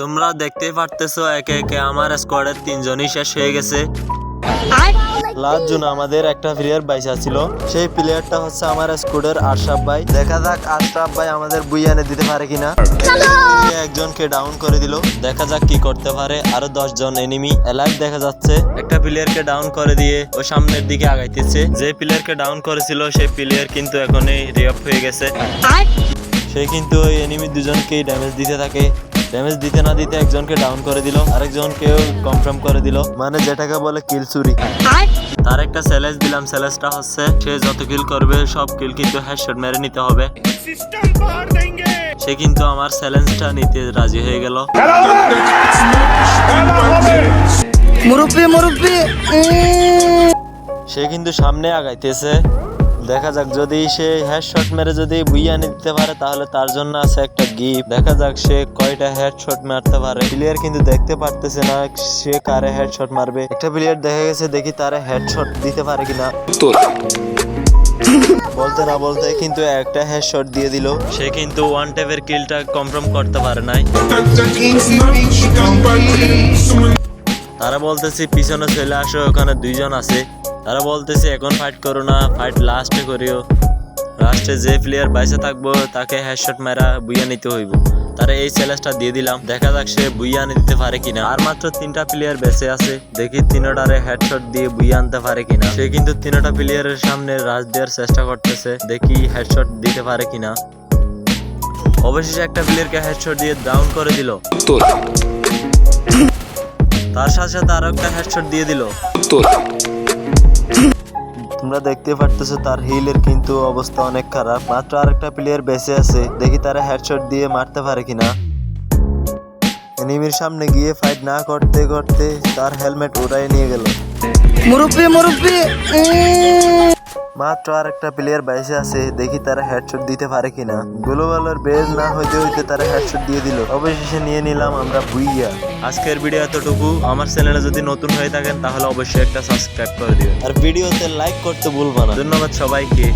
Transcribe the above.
তোমরা দেখতেই পারতেছো একে একে আমার স্কোয়াডের তিনজনই শেষ হয়ে গেছে। লাস্ট জুন আমাদের একটা প্লেয়ার বাইসা ছিল। সেই প্লেয়ারটা হচ্ছে আমার স্কুডের আশরাফ ভাই। দেখা যাক আশরাফ ভাই আমাদের বুইয়ানে দিতে পারে কিনা। সে একজনকে ডাউন করে দিল। দেখা যাক কি করতে পারে। আরও দশ জন এনিমি অ্যালার্ট দেখা যাচ্ছে। একটা প্লেয়ারকে ডাউন করে দিয়ে ও সামনের দিকে আগাইতেছে। যে প্লেয়ারকে ডাউন করেছিল সেই প্লেয়ার কিন্তু এখনই রিঅফ হয়ে গেছে। সে কিন্তু ওই এনিমি দুজনকেই ড্যামেজ দিতে থাকে। ড্যামেজ দিতে না দিতে একজনকে ডাউন করে দিল আরেকজনকেও কনফার্ম করে দিল। মানে যেটাকে বলে কিল চুরি। তার একটা চ্যালেঞ্জ দিলাম চ্যালেঞ্জটা হচ্ছে সে যত কিল করবে সব কিল কিন্তু হেডশট মেরে নিতে হবে। সে কিন্তু আমার চ্যালেঞ্জটা নিতে রাজি হয়ে গেল। মুরব্বি মুরব্বি সে কিন্তু সামনে আগাইতেছে। দেখা যাক যদি সে হেডশট মেরে যদি বুইয়া আনি দিতে পারে তাহলে তার জন্য আছে একটা গিফট দেখা যাক সে কয়টা হেডশট মারতে পারে। প্লেয়ার কিন্তু দেখতে পারতেছে না সে কারে হেডশট মারবে। একটা প্লেয়ার দেখা গেছে দেখি তারে হেডশট দিতে পারে কিনা। বলতে না বলতে কিন্তু একটা হেডশট দিয়ে দিল। সে কিন্তু ওয়ান টেপের কিলটা কনফার্ম করতে পারে নাই। তারা বলতেছে পিছনে চলে আসো ওখানে দুইজন আছে। তারা বলতেছে এখন ফাইট করো না ফাইট লাস্টে করিও। লাস্টে যে প্লেয়ার বাইসে থাকব তাকে হেডশট মারা বুইয়া নিতে হইব। তারা এই চ্যালেঞ্জটা দিয়ে দিলাম। দেখা যাক সে বুইয়া আনি দিতে পারে কিনা। আর মাত্র তিনটা প্লেয়ার বেঁচে আছে। দেখি তিনোটারে হেডশট দিয়ে বুইয়া আনতে পারে কিনা। সে কিন্তু তিনোটা প্লেয়ারের সামনে রাজ দেওয়ার চেষ্টা করতেছে। দেখি হেডশট দিতে পারে কিনা। অবশেষে একটা প্লেয়ারকে হেডশট দিয়ে ডাউন করে দিল। তার। সাথে সাথে আরও একটা হেডশট দিয়ে দিল। তোমরা দেখতে পারতেছো তার হিলের কিন্তু অবস্থা অনেক খারাপ। মাত্র আরেকটা প্লেয়ার বেঁচে আছে। দেখি তারা হেডশট দিয়ে মারতে পারে কিনা। এনিমির সামনে গিয়ে ফাইট না করতে করতে তার হেলমেট উড়াই নিয়ে গেল। মুরব্বী, মুরব্বি মাত্র আর একটা প্লেয়ার বাইসে আছে দেখি তারা হেডশট দিতে পারে কিনা। গ্লোবালের বেজ না হইতে হইতে তারা হেডশট দিয়ে দিল। অবশেষে নিয়ে নিলাম আমরা বুইয়া। আজকের ভিডিও এতটুকু। আমার চ্যানেলে যদি নতুন হয়ে থাকেন তাহলে অবশ্যই একটা সাবস্ক্রাইব করে দিও আর ভিডিওতে লাইক করতে ভুলবা না। ধন্যবাদ সবাইকে।